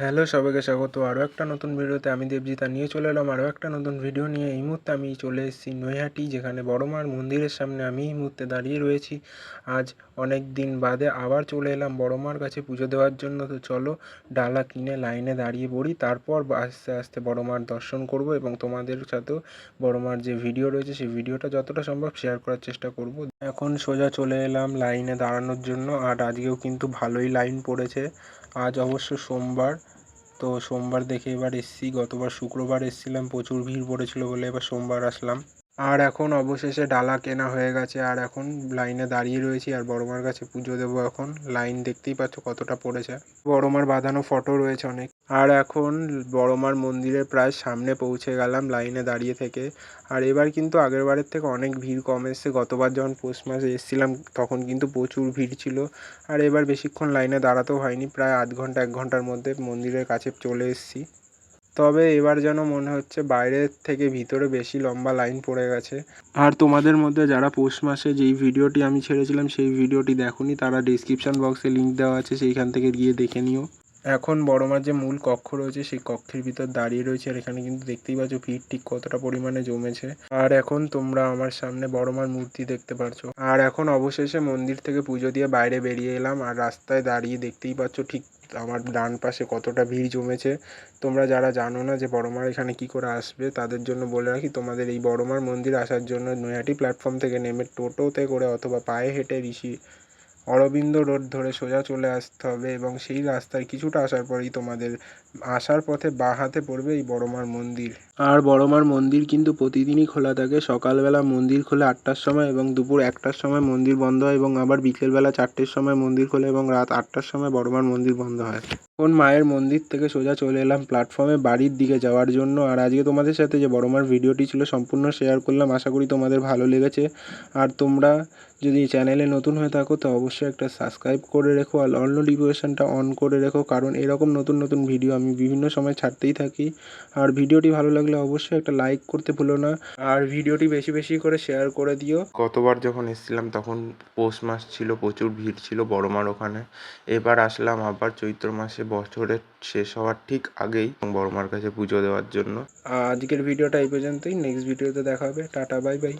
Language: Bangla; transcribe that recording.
হ্যালো সবাইকে স্বাগত। আরও একটা নতুন ভিডিওতে আমি দেবজিতা নিয়ে চলে এলাম আরও একটা নতুন ভিডিও নিয়ে। এই মুহূর্তে আমি চলে এসেছি নৈহাটি, যেখানে বড় মার মন্দিরের সামনে আমি এই মুহূর্তে দাঁড়িয়ে রয়েছি। আজ অনেক দিন বাদে আবার চলে এলাম বড় মার কাছে পুজো দেওয়ার জন্য। তো চলো ডালা কিনে লাইনে দাঁড়িয়ে পড়ি, তারপর আস্তে আস্তে বড় মার দর্শন করব এবং তোমাদের সাথেও বড় মার যে ভিডিও রয়েছে, সেই ভিডিওটা যতটা সম্ভব শেয়ার করার চেষ্টা করব। এখন সোজা চলে এলাম লাইনে দাঁড়ানোর জন্য। আর আজকেও কিন্তু ভালোই লাইন পড়েছে। আজ অবশ্য সোমবার। তো সোমবার দেখে এবার এসছি। গতবার শুক্রবার এসছিলাম, প্রচুর ভিড় পড়েছিল বলে এবার সোমবার আসলাম। আর এখন অবশেষে ডালা কেনা হয়ে গেছে। আর এখন লাইনে দাঁড়িয়ে রয়েছি আর বড়মার কাছে পুজো দেবো এখন। লাইন দেখতেই পাচ্ছ কতটা পড়েছে। বড়মার বাঁধানো ফটো রয়েছে অনেক। আর এখন বড়মার মন্দিরের প্রায় সামনে পৌঁছে গেলাম লাইনে দাঁড়িয়ে থেকে। আর এবার কিন্তু আগের বারের থেকে অনেক ভিড় কম এসছে। গতবার যখন পৌষ মাসে এসেছিলাম তখন কিন্তু প্রচুর ভিড় ছিল। আর এবার বেশিক্ষণ লাইনে দাঁড়াতেও হয়নি। প্রায় আধ ঘণ্টা, এক ঘণ্টার মধ্যে মন্দিরের কাছে চলে এসেছি। তবে এবার যেন মনে হচ্ছে বাইরের থেকে ভিতরে বেশি লম্বা লাইন পড়ে গেছে। আর তোমাদের মধ্যে যারা পৌষ মাসে যেই ভিডিওটি আমি ছেড়েছিলাম, সেই ভিডিওটি দেখোনি, তারা ডিসক্রিপশান বক্সে লিঙ্ক দেওয়া আছে, সেইখান থেকে গিয়ে দেখে নিও। এখন বড় মার যে মূল কক্ষ রয়েছে, সেই কক্ষের ভিতর দাঁড়িয়ে রয়েছে আর এখানে কিন্তু দেখতেই পাচ্ছ ভিড় ঠিক কতটা পরিমাণে জমেছে। আর এখন তোমরা আমার সামনে বড় মার মূর্তি দেখতে পারছ। আর এখন অবশেষে মন্দির থেকে পুজো দিয়ে বাইরে বেরিয়ে এলাম আর রাস্তায় দাঁড়িয়ে দেখতেই পাচ্ছ ঠিক আমার ডান পাশে কতটা ভিড় জমেছে। তোমরা যারা জানো না যে বড়মার এখানে কি করে আসবে, তাদের জন্য বলে রাখি, তোমাদের এই বড়মার মন্দির আসার জন্য নৈহাটি প্ল্যাটফর্ম থেকে নেমে টোটোতে করে অথবা পায়ে হেঁটে ঋষি অরবিন্দ রোড ধরে সোজা চলে আসতে হবে এবং সেই রাস্তায় কিছুটা আসার পরেই তোমাদের আসার পথে বাঁ হাতে পড়বে এই বড়মার মন্দির। আর বড়মার মন্দির কিন্তু প্রতিদিনই খোলা থাকে। সকালবেলা মন্দির খোলে আটটার সময় এবং দুপুর একটার সময় মন্দির বন্ধ হয় এবং আবার বিকেলবেলা চারটের সময় মন্দির খোলে এবং রাত আটটার সময় বড়মার মন্দির বন্ধ হয়। এখন মায়ের মন্দির থেকে সোজা চলে এলাম প্ল্যাটফর্মে বাড়ির দিকে যাওয়ার জন্য। আর আজকে তোমাদের সাথে যে বড় মার ভিডিওটি ছিল সম্পূর্ণ শেয়ার করলাম। আশা করি তোমাদের ভালো লেগেছে। আর তোমরা যদি চ্যানেলে নতুন হয়ে থাকো, তো অবশ্যই একটা সাবস্ক্রাইব করে রেখো আর অল নোটিফিকেশানটা অন করে রেখো। কারণ এরকম নতুন নতুন ভিডিও আমি বিভিন্ন সময় ছাড়তেই থাকি। আর ভিডিওটি ভালো লাগলে অবশ্যই একটা লাইক করতে ভুলো না। আর ভিডিওটি বেশি বেশি করে শেয়ার করে দিও। গতবার যখন এসেছিলাম, তখন পৌষ মাস ছিল, প্রচুর ভিড় ছিল বড় মার ওখানে। এবার আসলাম আবার চৈত্র মাসে বছরের শেষ হওয়ার ঠিক আগেই বড় মার কাছে পুজো দেওয়ার জন্য। আজকের ভিডিওটা এই পর্যন্তই। নেক্সট ভিডিওতে দেখা হবে। Tata bye bye